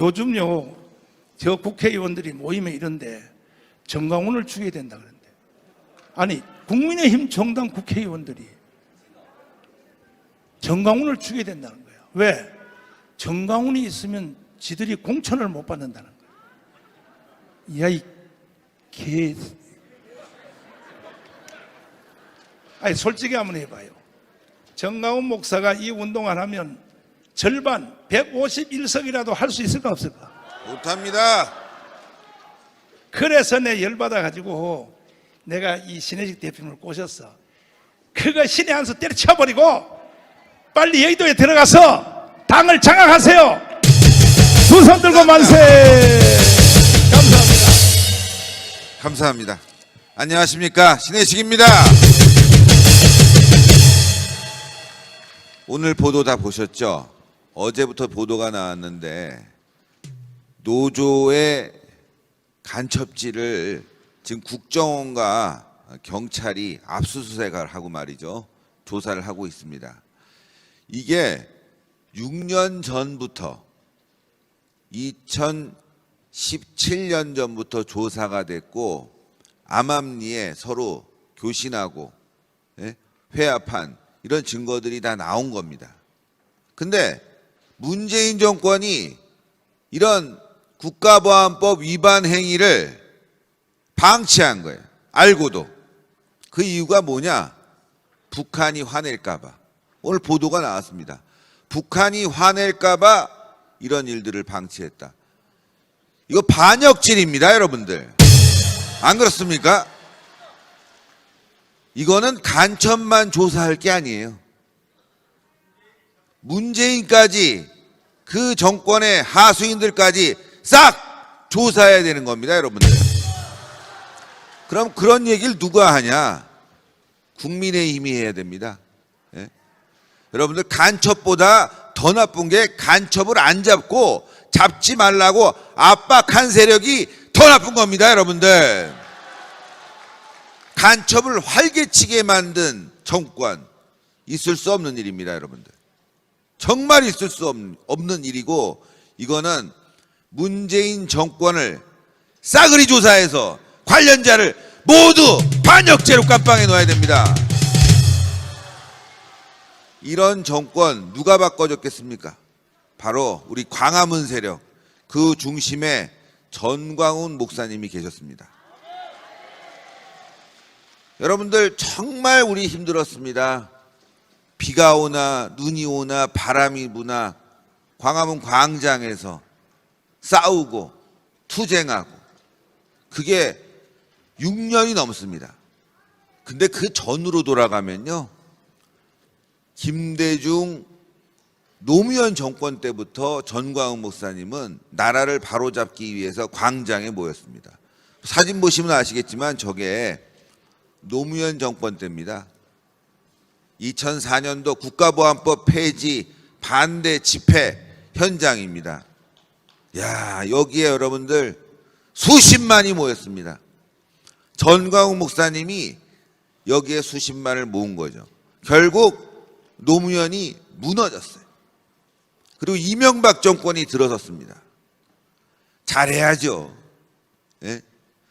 요즘요, 저 국회의원들이 모이면 이런데 정강훈을 죽여야 된다 그러는데. 아니, 국민의힘 정당 국회의원들이 정강훈을 죽여야 된다는 거예요. 왜? 정강훈이 있으면 지들이 공천을 못 받는다는 거예요. 야, 이 개. 아니, 솔직히 한번 해봐요. 정강훈 목사가 이 운동을 하면 절반 151석이라도 할 수 있을까 없을까? 못합니다. 그래서 내 열받아 가지고 내가 이 신혜식 대표님을 꼬셨어. 그거 신의 한 수 때려쳐버리고 빨리 여의도에 들어가서 당을 장악하세요. 두 손 들고 만세. 감사합니다. 감사합니다. 안녕하십니까. 신혜식입니다. 오늘 보도 다 보셨죠? 어제부터 보도가 나왔는데 노조의 간첩지를 지금 국정원과 경찰이 압수수색을 하고 말이죠. 조사를 하고 있습니다. 이게 6년 전부터 2017년 전부터 조사가 됐고 암암리에 서로 교신하고 예? 회합한 이런 증거들이 다 나온 겁니다. 근데 문재인 정권이 이런 국가보안법 위반 행위를 방치한 거예요. 알고도. 그 이유가 뭐냐? 북한이 화낼까봐. 오늘 보도가 나왔습니다. 북한이 화낼까봐 이런 일들을 방치했다. 이거 반역질입니다, 여러분들. 안 그렇습니까? 이거는 간첩만 조사할 게 아니에요. 문재인까지 그 정권의 하수인들까지 싹 조사해야 되는 겁니다, 여러분들. 그럼 그런 얘기를 누가 하냐? 국민의힘이 해야 됩니다. 예? 여러분들 간첩보다 더 나쁜 게 간첩을 안 잡고 잡지 말라고 압박한 세력이 더 나쁜 겁니다, 여러분들. 간첩을 활개치게 만든 정권 있을 수 없는 일입니다, 여러분들. 정말 있을 수 없- 없는 일이고 이거는 문재인 정권을 싸그리 조사해서 관련자를 모두 반역죄로 깜빵에 넣어야 됩니다. 이런 정권 누가 바꿔줬겠습니까? 바로 우리 광화문 세력 그 중심에 전광훈 목사님이 계셨습니다. 여러분들 정말 우리 힘들었습니다. 비가 오나 눈이 오나 바람이 부나 광화문 광장에서 싸우고 투쟁하고 그게 6년이 넘습니다. 근데 그 전으로 돌아가면요. 김대중 노무현 정권 때부터 전광훈 목사님은 나라를 바로잡기 위해서 광장에 모였습니다. 사진 보시면 아시겠지만 저게 노무현 정권 때입니다. 2004년도 국가보안법 폐지 반대 집회 현장입니다. 야, 여기에 여러분들 수십만이 모였습니다. 전광훈 목사님이 여기에 수십만을 모은 거죠. 결국 노무현이 무너졌어요. 그리고 이명박 정권이 들어섰습니다. 잘해야죠. 예?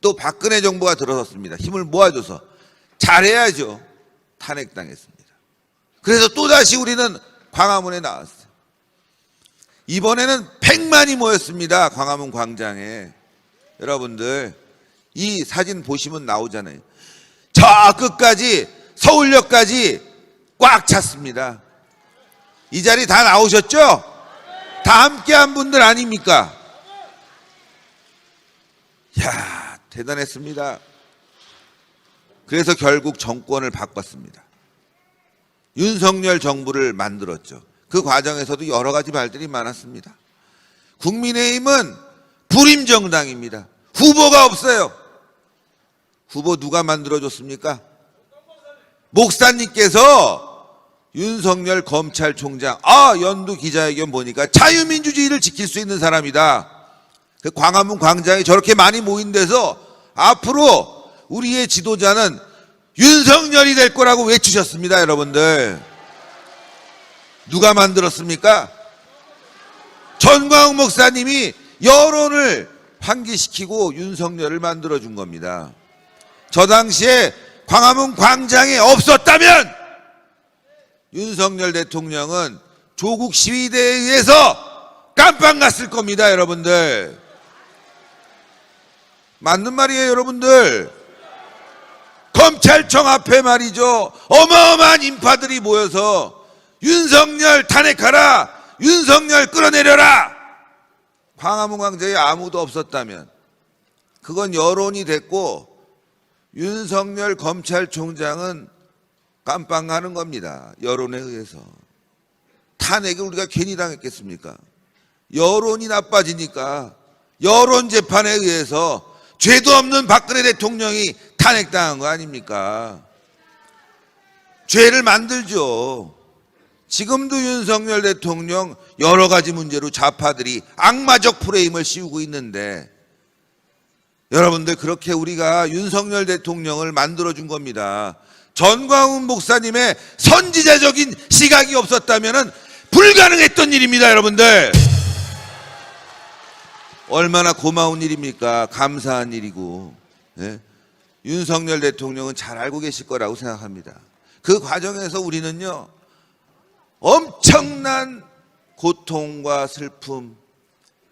또 박근혜 정부가 들어섰습니다. 힘을 모아줘서 잘해야죠. 탄핵당했습니다. 그래서 또다시 우리는 광화문에 나왔어요. 이번에는 100만이 모였습니다. 광화문 광장에. 여러분들, 이 사진 보시면 나오잖아요. 저 끝까지, 서울역까지 꽉 찼습니다. 이 자리 다 나오셨죠? 다 함께 한 분들 아닙니까? 야 대단했습니다. 그래서 결국 정권을 바꿨습니다. 윤석열 정부를 만들었죠. 그 과정에서도 여러 가지 말들이 많았습니다. 국민의힘은 불임 정당입니다. 후보가 없어요. 후보 누가 만들어줬습니까? 목사님께서 윤석열 검찰총장, 아, 연두 기자회견 보니까 자유민주주의를 지킬 수 있는 사람이다. 그 광화문 광장에 저렇게 많이 모인 데서 앞으로 우리의 지도자는 윤석열이 될 거라고 외치셨습니다, 여러분들. 누가 만들었습니까? 전광훈 목사님이 여론을 환기시키고 윤석열을 만들어 준 겁니다. 저 당시에 광화문 광장에 없었다면 윤석열 대통령은 조국 시위대에 의해서 깜빵 갔을 겁니다, 여러분들. 맞는 말이에요, 여러분들. 검찰청 앞에 말이죠. 어마어마한 인파들이 모여서 윤석열 탄핵하라! 윤석열 끌어내려라! 광화문 광장에 아무도 없었다면 그건 여론이 됐고 윤석열 검찰총장은 깜빵 가는 겁니다. 여론에 의해서. 탄핵을 우리가 괜히 당했겠습니까? 여론이 나빠지니까 여론 재판에 의해서 죄도 없는 박근혜 대통령이 탄핵당한 거 아닙니까? 죄를 만들죠. 지금도 윤석열 대통령 여러 가지 문제로 좌파들이 악마적 프레임을 씌우고 있는데 여러분들 그렇게 우리가 윤석열 대통령을 만들어 준 겁니다. 전광훈 목사님의 선지자적인 시각이 없었다면 불가능했던 일입니다, 여러분들. 얼마나 고마운 일입니까? 감사한 일이고. 예? 윤석열 대통령은 잘 알고 계실 거라고 생각합니다. 그 과정에서 우리는요, 엄청난 고통과 슬픔,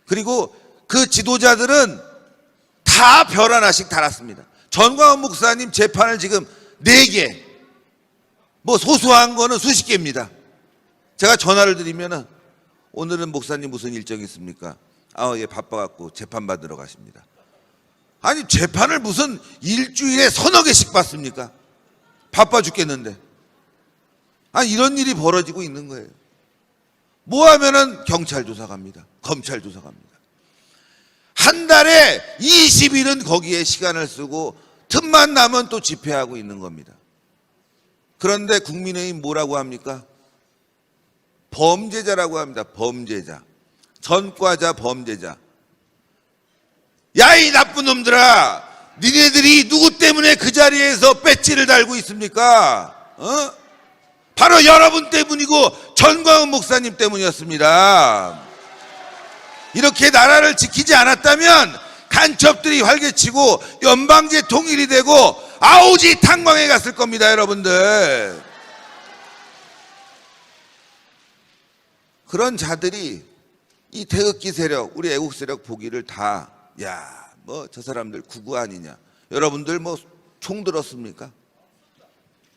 그리고 그 지도자들은 다 별 하나씩 달았습니다. 전광훈 목사님 재판을 지금 네 개, 뭐 소소한 거는 수십 개입니다. 제가 전화를 드리면은 오늘은 목사님 무슨 일정이 있습니까? 아, 예, 바빠갖고 재판 받으러 가십니다. 아니, 재판을 무슨 일주일에 서너 개씩 받습니까? 바빠 죽겠는데. 아, 이런 일이 벌어지고 있는 거예요. 뭐 하면은 경찰 조사 갑니다. 검찰 조사 갑니다. 한 달에 20일은 거기에 시간을 쓰고 틈만 나면 또 집회하고 있는 겁니다. 그런데 국민의힘 뭐라고 합니까? 범죄자라고 합니다. 범죄자. 전과자 범죄자. 야, 이 나쁜 놈들아! 니네들이 누구 때문에 그 자리에서 배지를 달고 있습니까? 어? 바로 여러분 때문이고 전광훈 목사님 때문이었습니다. 이렇게 나라를 지키지 않았다면 간첩들이 활개치고 연방제 통일이 되고 아우지 탄광에 갔을 겁니다, 여러분들. 그런 자들이 이 태극기 세력, 우리 애국 세력 보기를 다, 야, 뭐 저 사람들 구구 아니냐. 여러분들 뭐 총 들었습니까?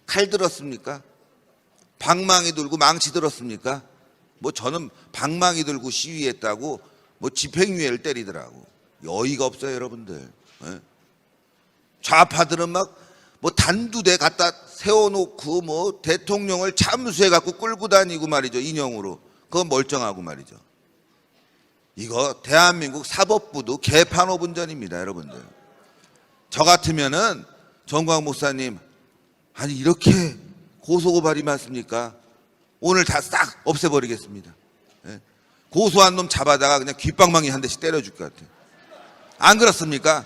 칼 들었습니까? 방망이 들고 망치 들었습니까? 뭐 저는 방망이 들고 시위했다고 뭐 집행유예를 때리더라고. 어이가 없어요, 여러분들. 예? 좌파들은 막 뭐 단두대 갖다 세워놓고 뭐 대통령을 참수해 갖고 끌고 다니고 말이죠 인형으로 그건 멀쩡하고 말이죠. 이거 대한민국 사법부도 개판오분전입니다, 여러분들. 저 같으면은 정광 목사님 아니 이렇게 고소고발이 많습니까? 오늘 다 싹 없애버리겠습니다. 예? 고소한 놈 잡아다가 그냥 귓방망이 한 대씩 때려줄 것 같아요. 안 그렇습니까?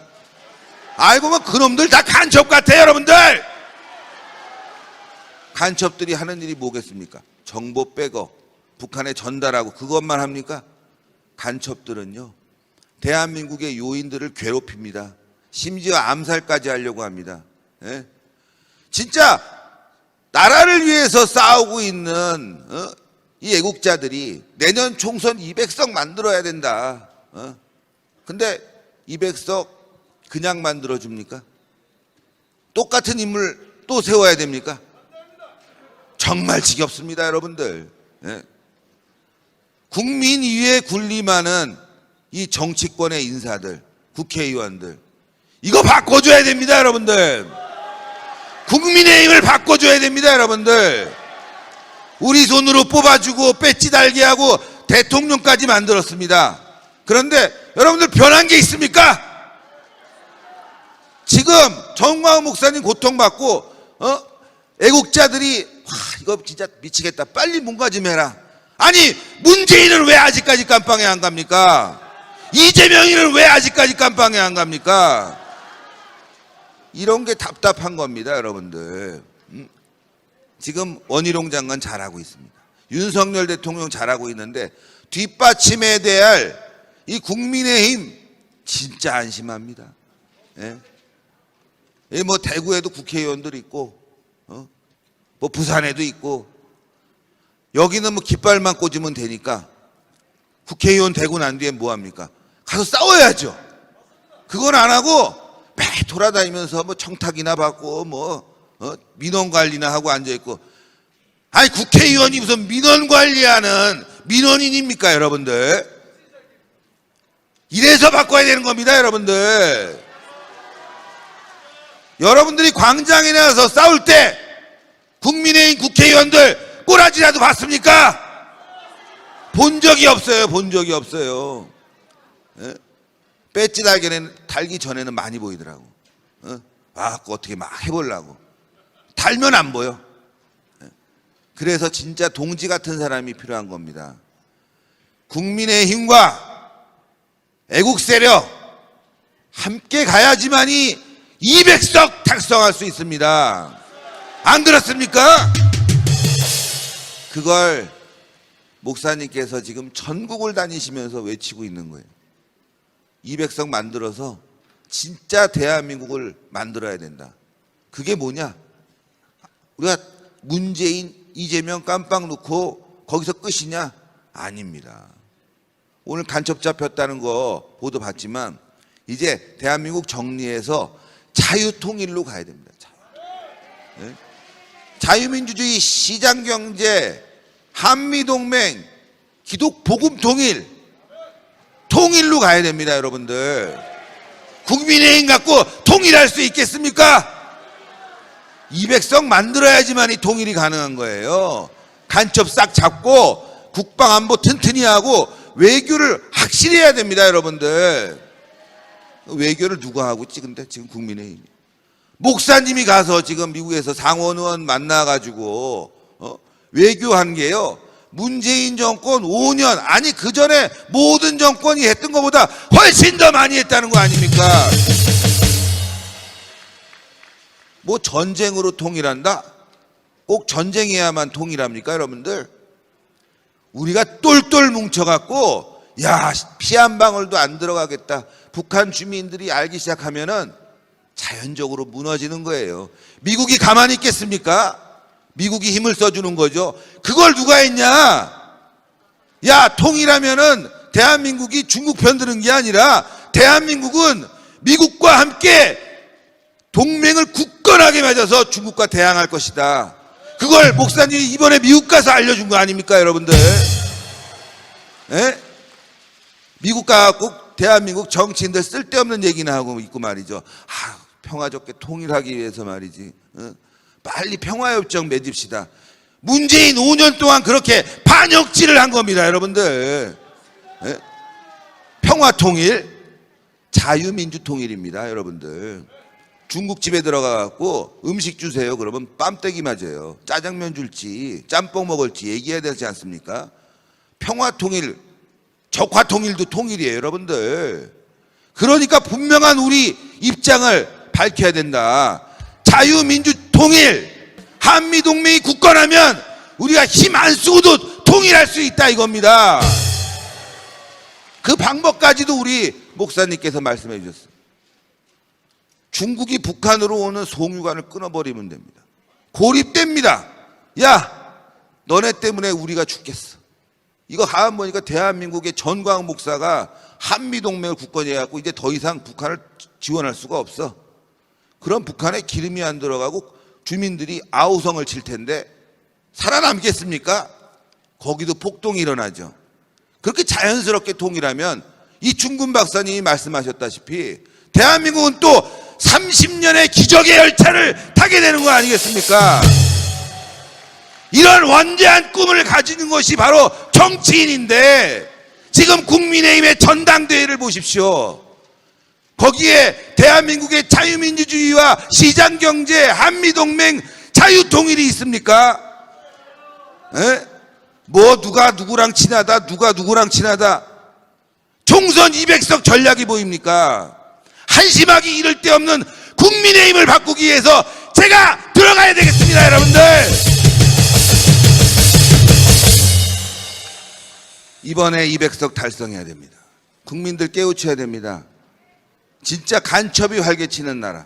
알고 보면 그놈들 다 간첩 같아요, 여러분들! 간첩들이 하는 일이 뭐겠습니까? 정보 백업, 북한에 전달하고 그것만 합니까? 간첩들은요, 대한민국의 요인들을 괴롭힙니다. 심지어 암살까지 하려고 합니다. 예? 진짜 나라를 위해서 싸우고 있는 어? 이 애국자들이 내년 총선 200석 만들어야 된다. 어? 근데 200석 그냥 만들어 줍니까? 똑같은 인물 또 세워야 됩니까? 정말 지겹습니다, 여러분들. 예. 국민 위에 군림하는 이 정치권의 인사들, 국회의원들, 이거 바꿔줘야 됩니다, 여러분들. 국민의힘을 바꿔줘야 됩니다, 여러분들. 우리 손으로 뽑아주고 배지 달게 하고 대통령까지 만들었습니다. 그런데 여러분들 변한 게 있습니까? 지금 정광훈 목사님 고통받고 어? 애국자들이 와 이거 진짜 미치겠다. 빨리 뭔가 좀 해라. 아니 문재인은 왜 아직까지 깜빵에 안 갑니까? 이재명이는 왜 아직까지 깜빵에 안 갑니까? 이런 게 답답한 겁니다, 여러분들. 음? 지금 원희룡 장관 잘하고 있습니다. 윤석열 대통령 잘하고 있는데 뒷받침해야 될이 국민의힘 진짜 안심합니다. 예? 예, 뭐 대구에도 국회의원들 있고, 어? 뭐 부산에도 있고, 여기는 뭐 깃발만 꽂으면 되니까 국회의원 되고 난 뒤에 뭐 합니까? 가서 싸워야죠. 그건 안 하고 매 돌아다니면서 뭐 청탁이나 받고 뭐 어? 민원 관리나 하고 앉아 있고 아니 국회의원이 무슨 민원 관리하는 민원인입니까 여러분들? 이래서 바꿔야 되는 겁니다 여러분들. 여러분들이 광장에 나가서 싸울 때 국민의힘 국회의원들 꼬라지라도 봤습니까? 본 적이 없어요. 본 적이 없어요. 예? 배지 달기는 달기 전에는 많이 보이더라고. 어? 아, 그거 어떻게 막 해보려고. 달면 안 보여. 예? 그래서 진짜 동지 같은 사람이 필요한 겁니다. 국민의 힘과 애국 세력 함께 가야지만이 200석 달성할 수 있습니다. 안 그렇습니까? 그걸 목사님께서 지금 전국을 다니시면서 외치고 있는 거예요. 200석 만들어서 진짜 대한민국을 만들어야 된다. 그게 뭐냐? 우리가 문재인, 이재명 깜빡 놓고 거기서 끝이냐? 아닙니다. 오늘 간첩 잡혔다는 거 보도 봤지만 이제 대한민국 정리해서 자유통일로 가야 됩니다. 자유. 네? 자유민주주의 시장경제 한미동맹 기독 복음 통일 통일로 가야 됩니다 여러분들. 국민의힘 갖고 통일할 수 있겠습니까? 200석 만들어야지만 이 통일이 가능한 거예요. 간첩 싹 잡고 국방안보 튼튼히 하고 외교를 확실히 해야 됩니다 여러분들. 외교를 누가 하고 있지 근데? 지금 국민의힘이 목사님이 가서 지금 미국에서 상원 의원 만나가지고 어? 외교한 게요. 문재인 정권 5년 아니 그 전에 모든 정권이 했던 것보다 훨씬 더 많이 했다는 거 아닙니까? 뭐 전쟁으로 통일한다? 꼭 전쟁해야만 통일합니까, 여러분들? 우리가 똘똘 뭉쳐갖고 야 피 한 방울도 안 들어가겠다. 북한 주민들이 알기 시작하면은 자연적으로 무너지는 거예요. 미국이 가만히 있겠습니까? 미국이 힘을 써주는 거죠. 그걸 누가 했냐? 야, 통일하면은 대한민국이 중국 편드는 게 아니라 대한민국은 미국과 함께 동맹을 굳건하게 맺어서 중국과 대항할 것이다. 그걸 목사님이 이번에 미국 가서 알려준 거 아닙니까, 여러분들? 예? 미국 가고 대한민국 정치인들 쓸데없는 얘기나 하고 있고 말이죠. 아, 평화좋게 통일하기 위해서 말이지. 어? 빨리 평화협정 맺읍시다. 문재인 5년 동안 그렇게 반역질을 한 겁니다, 여러분들. 예? 평화 통일, 자유민주 통일입니다, 여러분들. 중국집에 들어가갖고 음식 주세요. 그러면 빰떼기 맞아요. 짜장면 줄지, 짬뽕 먹을지 얘기해야 되지 않습니까? 평화 통일, 적화 통일도 통일이에요, 여러분들. 그러니까 분명한 우리 입장을 밝혀야 된다. 자유민주 통일, 한미 동맹이 굳건하면 우리가 힘 안 쓰고도 통일할 수 있다 이겁니다. 그 방법까지도 우리 목사님께서 말씀해 주셨어요. 중국이 북한으로 오는 송유관을 끊어버리면 됩니다. 고립됩니다. 야, 너네 때문에 우리가 죽겠어. 이거 하안 보니까 대한민국의 전광 목사가 한미동맹을 굳건히 해갖고 이제 더 이상 북한을 지원할 수가 없어. 그럼 북한에 기름이 안 들어가고 주민들이 아우성을 칠 텐데 살아남겠습니까? 거기도 폭동이 일어나죠. 그렇게 자연스럽게 통일하면 이 중군 박사님이 말씀하셨다시피 대한민국은 또 30년의 기적의 열차를 타게 되는 거 아니겠습니까? 이런 원대한 꿈을 가지는 것이 바로 정치인인데 지금 국민의힘의 전당대회를 보십시오. 거기에 대한민국의 자유민주주의와 시장경제, 한미동맹, 자유통일이 있습니까? 에? 뭐 누가 누구랑 친하다, 누가 누구랑 친하다. 총선 200석 전략이 보입니까? 한심하기 이를 데 없는 국민의힘을 바꾸기 위해서 제가 들어가야 되겠습니다, 여러분들. 이번에 200석 달성해야 됩니다. 국민들 깨우쳐야 됩니다. 진짜 간첩이 활개치는 나라,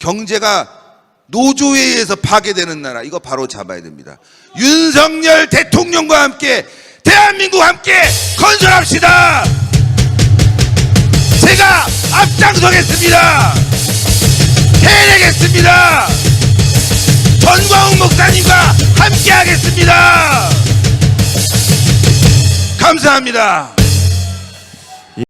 경제가 노조에 의해서 파괴되는 나라, 이거 바로 잡아야 됩니다. 윤석열 대통령과 함께 대한민국 함께 건설합시다! 제가 앞장서겠습니다! 해내겠습니다! 전광훈 목사님과 함께 하겠습니다! 감사합니다.